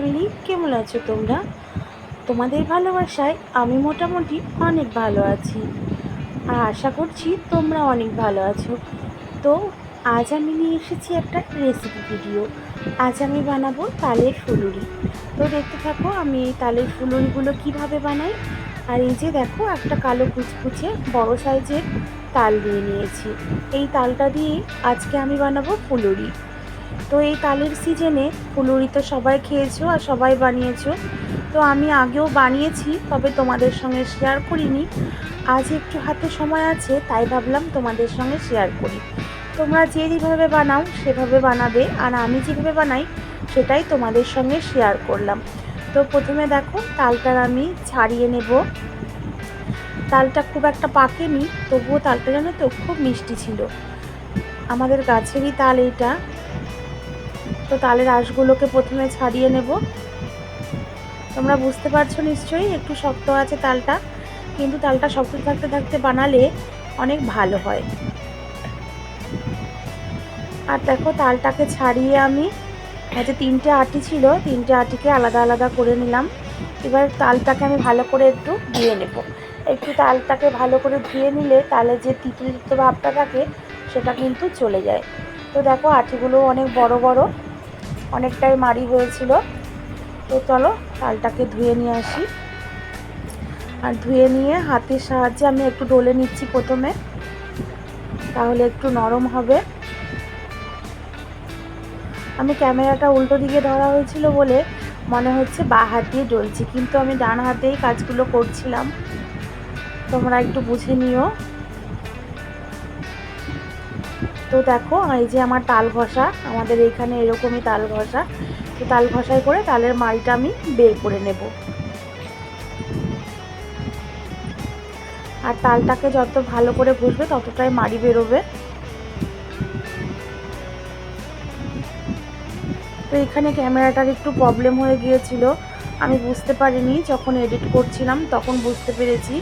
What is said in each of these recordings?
Family, কেমন আছো তোমরা? তোমাদের ভালোবাসায় আমি মোটামুটি অনেক ভালো আছি। আর আশা করছি তোমরা অনেক ভালো আছো। তো আজ আমি নিয়ে এসেছি একটা রেসিপি ভিডিও আজ আমি বানাবো তালের ফুলুরি। তো দেখতে থাকো, আমি এই তালের ফুলুরিগুলো কীভাবে বানাই। আর এই যে দেখো, একটা কালো কুচকুচে বড় সাইজের তাল দিয়ে নিয়েছি। এই তালটা দিয়ে আজকে আমি বানাবো ফুলুরি। তো এই তালের সিজনে ফুলুরি তো সবাই খেয়েছো আর সবাই বানিয়েছো। তো আমি আগেও বানিয়েছি, তবে তোমাদের সঙ্গে শেয়ার করিনি। আজ একটু হাতে সময় আছে, তাই ভাবলাম তোমাদের সঙ্গে শেয়ার করি। তোমরা যে যেভাবে বানাও সেভাবে বানাবে, আর আমি যেভাবে বানাই সেটাই তোমাদের সঙ্গে শেয়ার করলাম। তো প্রথমে দেখো, তালটার আমি ছাড়িয়ে নেব। তালটা খুব একটা পাকেনি, তবুও তালটা জানো তো খুব মিষ্টি ছিল। আমাদের গাছেরই তাল এইটা। তো তালের আঁশগুলোকে প্রথমে ছাড়িয়ে নেব। তোমরা বুঝতে পারছ নিশ্চয়ই, একটু শক্ত আছে তালটা, কিন্তু তালটা শক্ত থাকতে থাকতে বানালে অনেক ভালো হয়। আর দেখো তালটাকে ছাড়িয়ে আমি হয়তো তিনটে আটি ছিল, তিনটে আটিকে আলাদা আলাদা করে নিলাম। এবার তালটাকে আমি ভালো করে একটু ধুয়ে নেব। একটু তালটাকে ভালো করে ধুয়ে নিলে তালে যে তিতো তিতো ভাবটা থাকে, সেটা কিন্তু চলে যায়। তো দেখো আটিগুলো অনেক বড় বড় অনেকটাই মারি হয়েছিল। তো চলো তালটাকে ধুয়ে নিয়ে আসি। আর ধুয়ে নিয়ে হাতের সাহায্যে আমি একটু ডলে নিচ্ছি প্রথমে। তাহলে একটু নরম হবে। আমি ক্যামেরাটা উল্টো দিকে ধরা হয়েছিল বলে মনে হচ্ছে বা হাত দিয়ে ডলছি কিন্তু আমি ডান হাতেই কাজগুলো করছিলাম। তোমরা একটু বুঝে নিও। তো দেখো, এই যে আমার তাল ঘষা, আমাদের এইখানে এরকমই তাল ঘষা। তো তাল ঘষায় করে তালের মাড়িটা আমি বের করে নেব। আর তালটাকে যত ভালো করে ঘষবে, ততটাই মাড়ি বেরোবে। তো এখানে ক্যামেরাটার একটু প্রবলেম হয়ে গিয়েছিল। আমি বুঝতে পারিনি, যখন এডিট করছিলাম, তখন বুঝতে পেরেছি।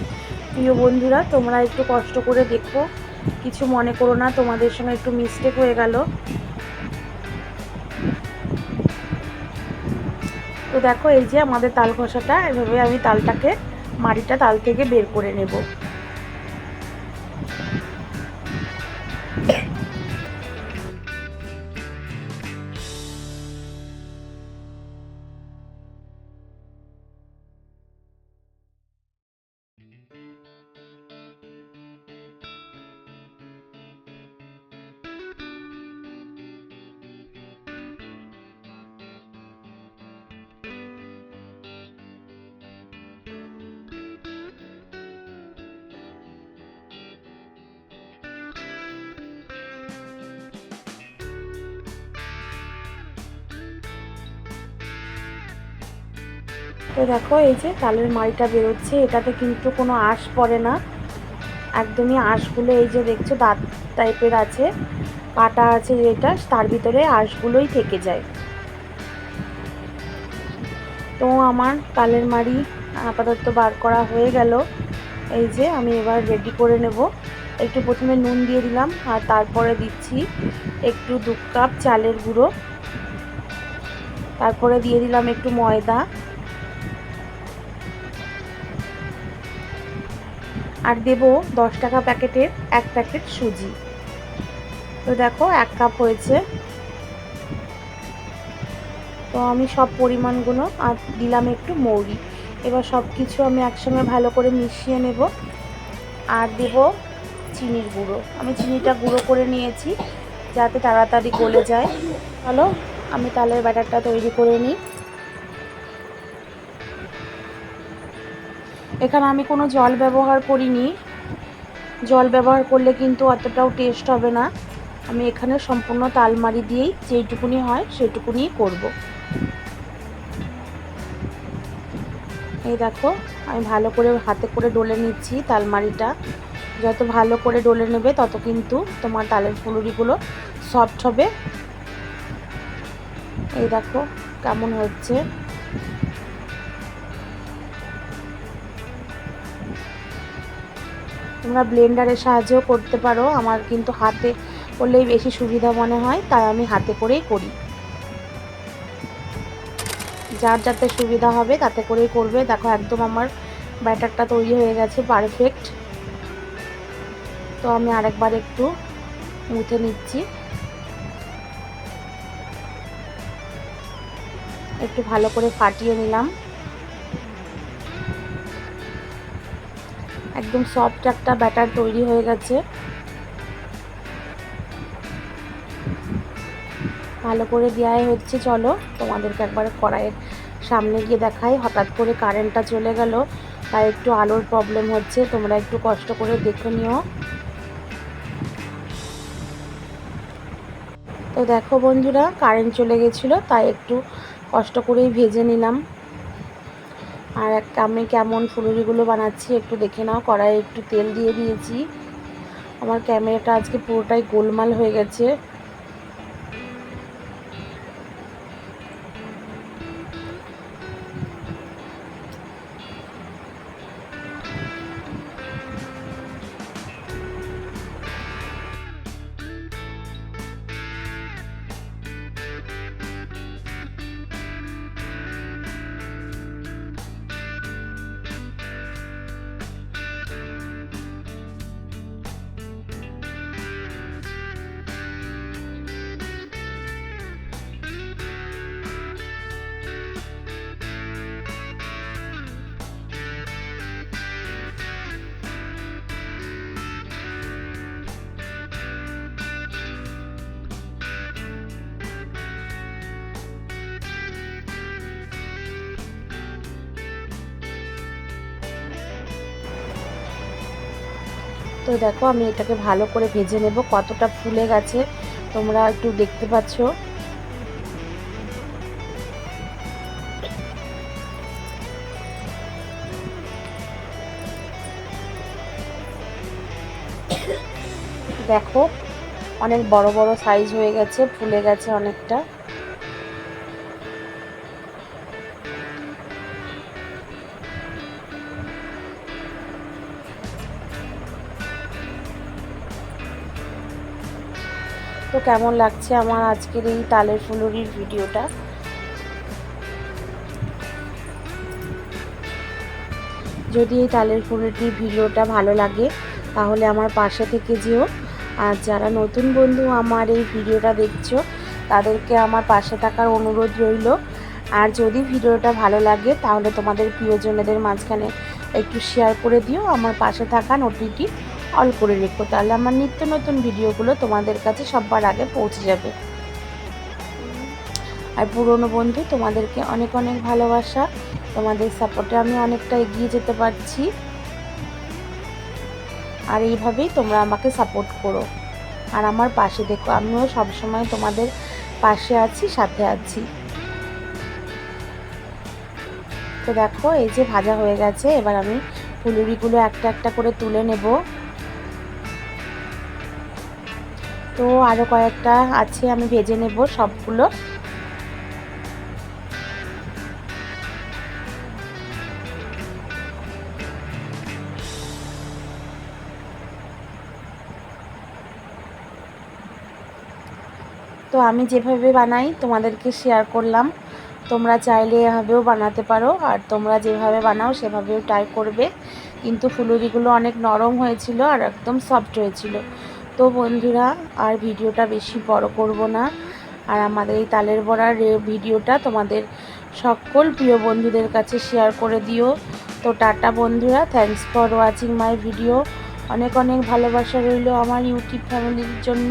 প্রিয় বন্ধুরা, তোমরা একটু কষ্ট করে দেখো। কিছু মনে করো না, তোমাদের সঙ্গে একটু মিস্টেক হয়ে গেল। তো দেখো, এই যে আমাদের তাল ঘষাটা, এভাবে আমি তালটাকে, মাড়িটা তাল থেকে বের করে নেব। তো দেখো, এই যে তালের মাড়িটা বেরোচ্ছে, এটাতে কিন্তু কোনো আঁশ পড়ে না। একদমই আঁশগুলো, এই যে দেখছ, দাঁত টাইপের আছে কাটা আছে যেটা, তার ভিতরে আঁশগুলোই থেকে যায়। তো আমার তালের মাড়ি আপাতত বার করা হয়ে গেল। এই যে আমি এবার রেডি করে নেব। একটু প্রথমে নুন দিয়ে দিলাম, আর তারপরে দিচ্ছি একটু দু কাপ চালের গুঁড়ো। তারপরে দিয়ে দিলাম একটু ময়দা। আর দেব দশ টাকা প্যাকেটের এক প্যাকেট সুজি। তো দেখো, এক কাপ হয়েছে। তো আমি সব পরিমাণগুলো, আর দিলাম একটু মৌরি। এবার সব কিছু আমি একসঙ্গে ভালো করে মিশিয়ে নেব। আর দেব চিনির গুঁড়ো। আমি চিনিটা গুঁড়ো করে নিয়েছি, যাতে তাড়াতাড়ি গলে যায়। চলো, আমি তালের ব্যাটারটা তৈরি করে নিই। এখানে আমি কোনো জল ব্যবহার করিনি। জল ব্যবহার করলে কিন্তু অতটাও টেস্ট হবে না। আমি এখানে সম্পূর্ণ তালমারি দিয়েই যেইটুকুনি হয় সেটুকুনি করব। এই দেখো, আমি ভালো করে হাতে করে ডলে নিচ্ছি তালমারিটা। যত ভালো করে ডলে নেবে তত কিন্তু তোমার তালের ফুলুরিগুলো সফট হবে। এই দেখো, কেমন হচ্ছে। তোমরা ব্লেন্ডারের সাহায্যেও করতে পারো। আমার কিন্তু হাতে করলেই বেশি সুবিধা মনে হয়, তাই আমি হাতে করেই করি। যার যাতে সুবিধা হবে তাতে করেই করবে। দেখো একদম আমার ব্যাটারটা তৈরি হয়ে গেছে পারফেক্ট তো আমি আরেকবার একটু মুছে নিচ্ছি। একটু ভালো করে ফাটিয়ে নিলাম। একদম সফট একটা ব্যাটার তৈরি হয়ে গেছে। ভালো করে দেওয়াই হচ্ছে, চলো তোমাদেরকে একবার কড়াইয়ের সামনে গিয়ে দেখাই। হঠাৎ করে কারেন্টটা চলে গেল, তাই একটু আলোর প্রবলেম হচ্ছে, তোমরা একটু কষ্ট করে দেখে নিও। তো দেখো বন্ধুরা কারেন্ট চলে গেছিল, তাই একটু কষ্ট করেই ভেজে নিলাম। আর আমি কেমন ফুলুরিগুলো বানাচ্ছি একটু দেখে নাও কড়াই একটু তেল দিয়ে দিয়েছি। আমার ক্যামেরাটা আজকে পুরোটাই গোলমাল হয়ে গেছে। তো দেখো, আমি এটাকে ভালো করে ভেজে নেব। কতটা ফুলে গেছে, তোমরা একটু দেখতে পাচ্ছ। দেখো, অনেক বড় বড় সাইজ হয়ে গেছে, ফুলে গেছে অনেকটা। তো কেমন লাগছে আমার আজকের এই তালের ফুলুরির ভিডিওটা? যদি এই তালের ফুলুরির ভিডিওটা ভালো লাগে, তাহলে আমার পাশে থেকে যেও। আর যারা নতুন বন্ধু আমার এই ভিডিওটা দেখছ, তাদেরকে আমার পাশে থাকার অনুরোধ রইল। আর যদি ভিডিওটা ভালো লাগে, তাহলে তোমাদের প্রিয়জনেদের মাঝখানে একটু শেয়ার করে দিও। আমার পাশে থাকা নোটিটি অল করে রেখো, তাহলে আমার নিত্য নতুন ভিডিওগুলো তোমাদের কাছে সবার আগে পৌঁছে যাবে। আর পুরনো বন্ধু, তোমাদেরকে অনেক অনেক ভালোবাসা। তোমাদের সাপোর্টে আমি অনেকটা এগিয়ে যেতে পারছি। আর এইভাবেই তোমরা আমাকে সাপোর্ট করো। আর আমার পাশে দেখো, আমিও সবসময় তোমাদের পাশে আছি, সাথে আছি। তো দেখো, এই যে ভাজা হয়ে গেছে, এবার আমি ফুলুরিগুলো একটা একটা করে তুলে নেব। তো আরও কয়েকটা আছে, আমি ভেজে নেব সবগুলো। তো আমি যেভাবে বানাই, তোমাদেরকে শেয়ার করলাম। তোমরা চাইলে এভাবেও বানাতে পারো, আর তোমরা যেভাবে বানাও সেভাবেও ট্রাই করবে। কিন্তু ফুলুরিগুলো অনেক নরম হয়েছিল আর একদম সফট হয়েছিল। তো বন্ধুরা, আর ভিডিওটা বেশি বড় করব না। আর আমাদের এই তালের বড়ার ভিডিওটা তোমাদের সকল প্রিয় বন্ধুদের কাছে শেয়ার করে দিও। তো টাটা বন্ধুরা thanks for watching my video অনেক অনেক ভালোবাসা রইল আমার ইউটিউব ফ্যামিলির জন্য।